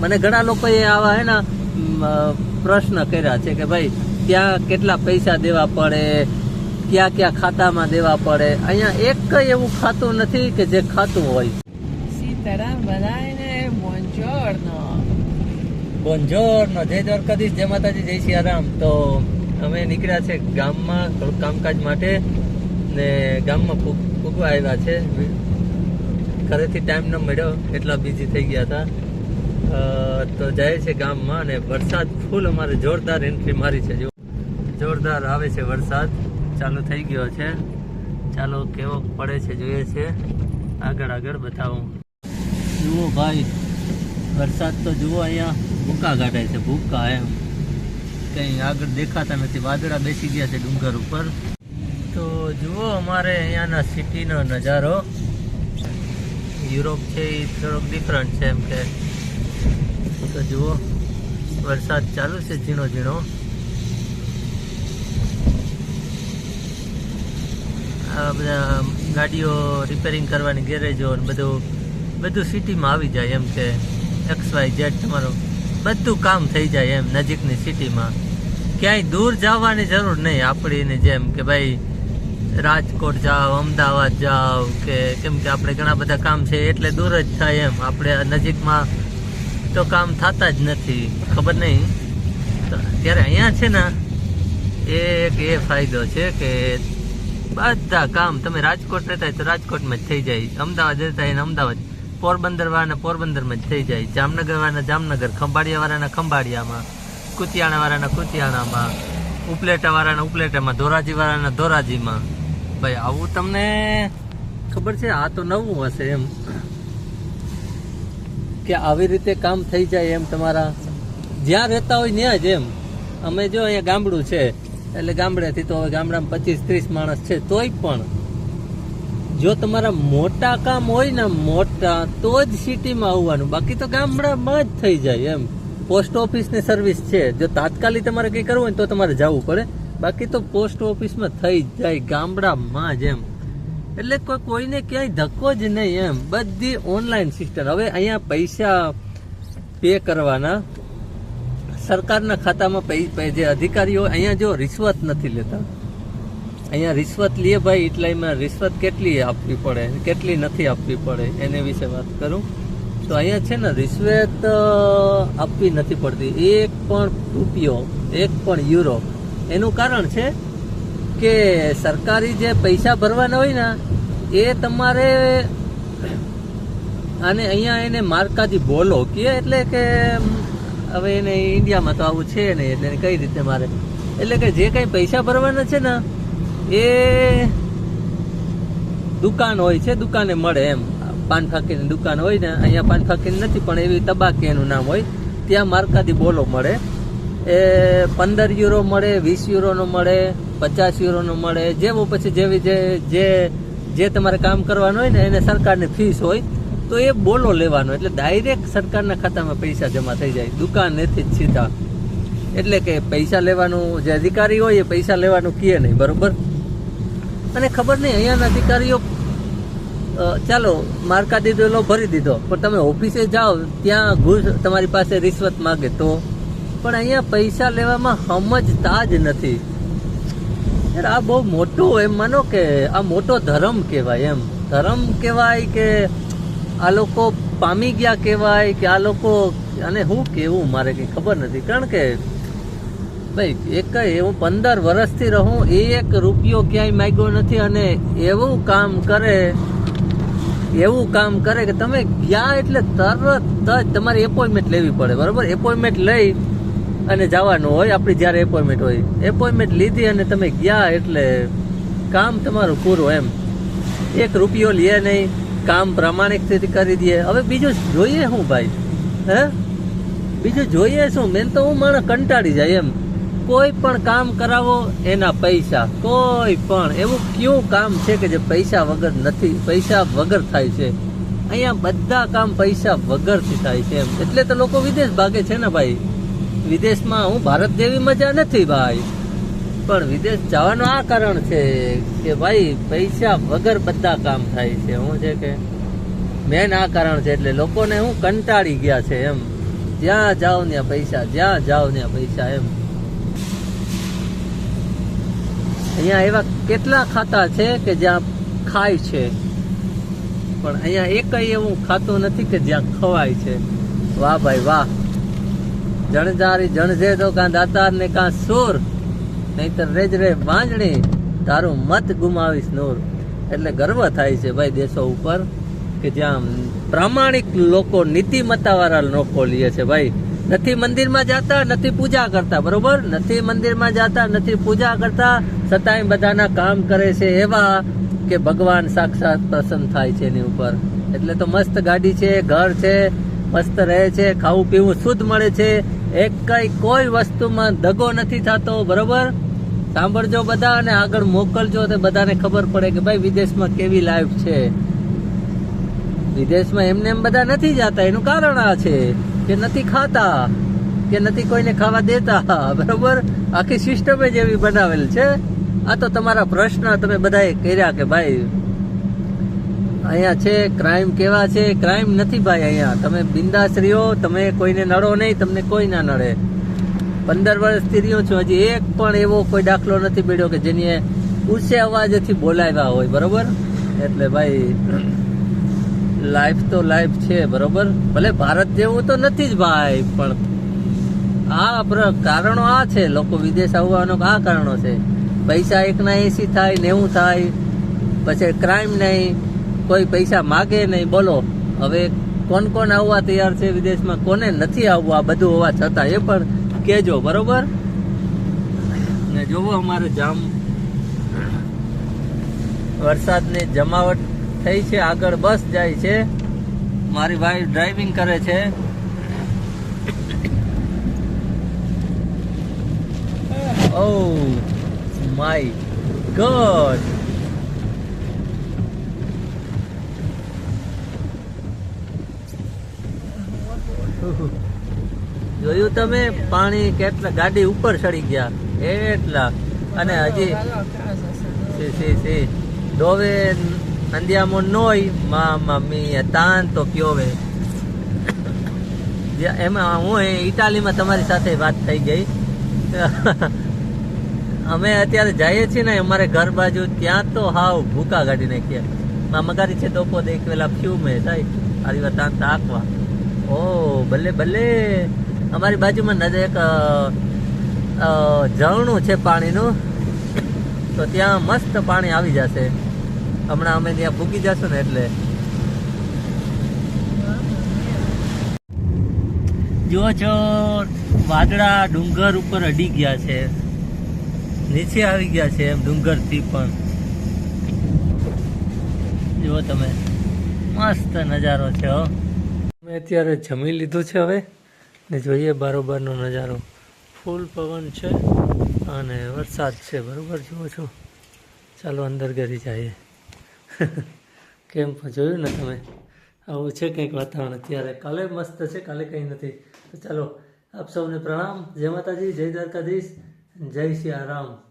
મને ઘણા લોકોએ આવા હે ને પ્રશ્ન કર્યા છે કે ભાઈ ત્યાં કેટલા પૈસા દેવા પડે ક્યાં ક્યાં ખાતામાં દેવા પડે. અહીંયા એક એવું ખાતું નથી કે જે ખાતું હોય. સીતારામ બધાને buongiorno. બોંજોરનો જય દ્વારકાધીશ જય માતાજી જય સિયારામ. તો અમે નીકળ્યા છે ગામમાં થોડુંક કામકાજ માટે. ને ગામમાં ફૂગવા આવ્યા છે. ઘરેથી ટાઈમ ન મળ્યો એટલા બિઝી થઈ ગયા હતા. તો જાય છે ગામમાં અને વરસાદ ફૂલ અમારે જોરદાર એન્ટ્રી મારી છે, જો. જોરદાર આવે છે વરસાદ. ચાલુ થઈ ગયો છે. ચાલો કેવો પડે છે જોઈએ છે. આગળ આગળ બતાવું. જુઓ ભાઈ, વરસાદ તો જુઓ અહીંયા ભૂકા કાઢે છે, ભૂકા એમ. કંઈ આગળ દેખાતા નથી. વાદળા બેસી ગયા છે ડુંગર ઉપર. તો જુઓ અમારે અહીંયાના સિટીનો નજારો. યુરોપ છે એ થોડોક ડિફરન્ટ છે એમ કે. તો જુઓ, વરસાદ ચાલુ છે ઝીણો ઝીણો. બધા ગાડીઓ રિપેરિંગ કરવાની ગેરેજો ને બધું બધું સિટીમાં આવી જાય એમ કે એક્સ વાય ઝેડ તમારું. બધું કામ થઈ જાય એમ નજીકની સિટીમાં ક્યાંય દૂર જવાની જરૂર નહીં આપણીને જેમ કે ભાઈ, રાજકોટ જાઓ, અમદાવાદ જાઓ કે કેમ કે આપણે ઘણા બધા કામ છે એટલે દૂર જ થાય એમ. આપણે નજીકમાં તો કામ થતા જ નથી, ખબર નહીં. ત્યારે અહીંયા છે ને એક એ ફાયદો છે કે બધા કામ, તમે રાજકોટ રહેતા તો રાજકોટમાં જ થઈ જાય. અમદાવાદ રહેતા હોય અમદાવાદ. પોરબંદર વાળાના પોરબંદરમાં જ થઈ જાય. જામનગર વાળાના જામનગર ખંભાળિયા વાળાના ખંભાળિયામાં કુતિયાણા વાળાના કુતિયાણામાં ઉપલેટા વાળાના ઉપલેટામાં ધોરાજી વાળાના ધોરાજીમાં. ભાઈ, આવું તમને ખબર છે? આ તો નવું હશે એમ. કે આવી રીતે કામ થઈ જાય એમ તમારા જ્યાં રહેતા હોય ત્યાં જ એમ. અમે જો અહીંયા ગામડું છે, એટલે ગામડેથી તો હવે ગામડામાં પચીસ ત્રીસ માણસ છે, તોય પણ જો તમારા મોટા કામ હોય ને મોટા, તો જ સિટીમાં આવવાનું. બાકી તો ગામડામાં જ થઈ જાય એમ. પોસ્ટ ઓફિસની સર્વિસ છે. જો તાત્કાલિક તમારે કંઈ કરવું હોય તો તમારે જવું પડે. બાકી તો પોસ્ટ ઓફિસમાં થઈ જાય ગામડામાં જ એમ. એટલે કોઈ કોઈને ક્યાંય ધક્કો જ નહીં એમ. બધી ઓનલાઈન સિસ્ટમ હવે અહીંયા પૈસા પે કરવાના. સરકારના ખાતામાં જે અધિકારીઓ અહીંયા જો રિશ્વત નથી લેતા. અહીંયા રિશ્વત લે ભાઈ, એટલે એમાં રિશ્વત કેટલી આપવી પડે? કેટલી નથી આપવી પડે? એને વિશે વાત કરું. તો અહીંયા છે ને, રિશ્વત આપવી નથી પડતી. એક પણ રૂપિયો, એક પણ યુરો એનું કારણ છે કે સરકારી જે પૈસા ભરવાના હોય ને, એ તમારે અને અહીંયા એને માર્કાથી બોલો. કે એટલે કે હવે એને ઇન્ડિયામાં તો આવું છે નહીં, એટલે કઈ રીતે મારે? એટલે કે જે કંઈ પૈસા ભરવાના છે ને, એ દુકાન હોય છે, દુકાને મળે એમ. પાન ફાકીની દુકાન હોય ને, અહીંયા પાન ફાકીની નથી, પણ એવી તબાકી એનું નામ હોય, ત્યાં માર્કાથી બોલો મળે. એ પંદર યુરો મળે, વીસ યુરોનો મળે, પચાસ યુરોનો મળે, જેવું પછી જેવી જે જે જે તમારે કામ કરવાનું હોય ને એને સરકારની ફીસ હોય, તો એ બોલો લેવાનો. એટલે ડાયરેક્ટ સરકારના ખાતામાં પૈસા જમા થઈ જાય. દુકાનેથી જ સીધા. એટલે કે પૈસા લેવાનું જે અધિકારી હોય એ પૈસા લેવાનું કહે નહીં, બરોબર? અને ખબર નહીં, અહીંયાના અધિકારીઓ ચાલો, માર્કા દીધો લો, ભરી દીધો. પણ તમે ઓફિસે જાઓ, ત્યાં ઘૂસ, તમારી પાસે રિશ્વત માગે તો? પણ અહીંયા પૈસા લેવામાં સમજતા જ નથી. યાર, આ બહુ મોટું એમ માનો કે, આ મોટો ધર્મ કહેવાય એમ. ધર્મ કહેવાય કે આ લોકો પામી ગયા કહેવાય કે આ લોકો, અને હું કેવું મારે કંઈ ખબર નથી. કારણ કે, ભાઈ, એક હું પંદર વર્ષથી રહું એક રૂપિયો ક્યાંય માગ્યો નથી અને એવું કામ કરે, એવું કામ કરે કે તમે ગયા એટલે તરત જ તમારી એપોઇન્ટમેન્ટ લેવી પડે, બરાબર? એપોઇન્ટમેન્ટ લઈ અને જવાનું હોય, આપણી જ્યારે એપોઇન્ટમેન્ટ હોય. એપોઇન્ટમેન્ટ લીધી અને તમે ગયા એટલે કામ તમારું પૂરું એમ. એક રૂપિયો લે નહીં, કામ પ્રામાણિકથી કરી દે. હવે બીજું જોઈએ શું ભાઈ. હે? બીજું જોઈએ શું? મેન તો હું માણસ કંટાળી જાય એમ. કોઈ પણ કામ કરાવો એના પૈસા. કોઈ પણ. એવું કયું કામ છે કે જે પૈસા વગર નથી? પૈસા વગર થાય છે. અહીંયા બધા કામ પૈસા વગરથી થાય છે એમ. એટલે તો લોકો વિદેશ ભાગે છે ને ભાઈ. વિદેશમાં હું ભારત જેવી મજા નથી ભાઈ. પણ વિદેશ જવાનું આ કારણ છે કે ભાઈ, પૈસા વગર બધા કામ થાય છે. હું છે કે મેન આ કારણ છે એટલે લોકોને હું કંટાળી ગયા છે એમ. જ્યાં જાઓ ત્યાં પૈસા, જ્યાં જાઓ ત્યાં પૈસા એમ. અહીંયા એવા કેટલા ખાતા છે કે જ્યાં ખાય છે. પણ અહીંયા એકય એવું ખાતું નથી કે જ્યાં ખવાય છે. વાહ ભાઈ વાહ. જણજારી જણજે તો કાં દાતાર ને કાં સુર. નહીતર રેજ રે બાંજણી તારું મત ગુમાવીશ નૂર. એટલે ગર્વ થાય છે ભાઈ દેશો ઉપર કે જ્યાં પ્રામાણિક લોકો નીતિમત્તાવાળા લોકો લે છે ભાઈ. નથી મંદિરમાં જતા, નથી પૂજા કરતા, બરોબર? નથી મંદિરમાં જતા, નથી પૂજા કરતા, છતાંય બધાના કામ કરે છે એવા કે ભગવાન સાક્ષાત પ્રસન્ન થાય છે એની ઉપર. એટલે તો મસ્ત ગાડી છે, ઘર છે, મસ્ત રહે છે ખાવું પીવું શુદ્ધ મળે છે એક કઈ કોઈ વસ્તુમાં દગો નથી થતો, બરોબર? સાંભળજો બધા અને આગળ મોકલજો તો બધાને ખબર પડે કે ભાઈ વિદેશમાં કેવી લાઈફ છે. વિદેશમાં એમને એમ બધા નથી જતા, એનું કારણ આ છે કે નથી ખાતા, કે નથી કોઈને ખાવા દેતા, બરોબર? આખી સિસ્ટમ જ એવી બનાવેલ છે. આ તો તમારા પ્રશ્ન તમે બધાએ કર્યા કે ભાઈ અહીંયા છે ક્રાઇમ કેવા છે? ક્રાઇમ નથી ભાઈ અહીંયા. તમે બિંદાસ રહ્યો તમે કોઈને નડો નહીં, તમને કોઈ ના નડે. પંદર વર્ષથી રહ્યો છું, હજી એક પણ એવો કોઈ દાખલો નથી મળ્યો કે જેની ઊંચે અવાજથી બોલાવ્યા હોય, બરોબર? એટલે ભાઈ લાઈફ તો લાઈફ છે, બરોબર? ભલે ભારત જેવું તો નથી જ ભાઈ, પણ આ કારણો આ છે. લોકો વિદેશ આવવાનો આ કારણો છે. પૈસા એકના એસી થાય નેવું થાય. પછી ક્રાઇમ નહીં. કોઈ પૈસા માગે નહીં, બોલો. હવે કોણ કોણ આવવા તૈયાર છે વિદેશમાં, કોને નથી આવવું, આ બધું હોવા છતાં. એ પણ કેજો બરોબર? ને જોવો અમારે જામ વરસાદની જમાવટ થઈ છે, આગળ બસ જાય છે. મારી ભાઈ ડ્રાઇવિંગ કરે છે. Oh my God. જોયું તમે? પાણી કેટલા ગાડી ઉપર ચડી ગયા. એટલા. અને હજી Sí, sí, નોય. Dove andiamo noi, mamma mia, tanto piove. જ્યાં એમાં હું ઇટાલીમાં તમારી સાથે વાત થઈ ગઈ. અમે અત્યારે જઈએ છીએ ને અમારે ઘર બાજુ ત્યાં તો હાવ ભૂકા કાઢી નાખીએ મગારી છે તો પોતે એક વેલા ફ્યુમે થાય. તાન તો aqua ઓ ભલે ભલે. અમારી બાજુમાં અ, ઝરણું છે પાણીનું. તો ત્યાં મસ્ત પાણી આવી જશે. હમણાં અમે ત્યાં ભૂગી જશું ને એટલે. જો છો વાદળા ડુંગર ઉપર અડી ગયા છે. નીચે આવી ગયા છે એમ ડુંગરથી પણ. જુઓ તમે. મસ્ત નજારો છે હો. મેં અત્યારે જમી લીધું છે હવે. ને જોઈએ બારોબારનો નજારો. ફૂલ પવન છે અને વરસાદ છે, બરાબર? જુઓ છો. ચાલો અંદર ઘરી જઈએ. કેમ જોયું ને તમે? આવું છે કંઈક વાતાવરણ અત્યારે. કાલે મસ્ત છે, કાલે કંઈ નથી. તો ચાલો, આપ સૌને પ્રણામ. જય માતાજી, જય દ્વારકાધીશ. જય સિયા રામ.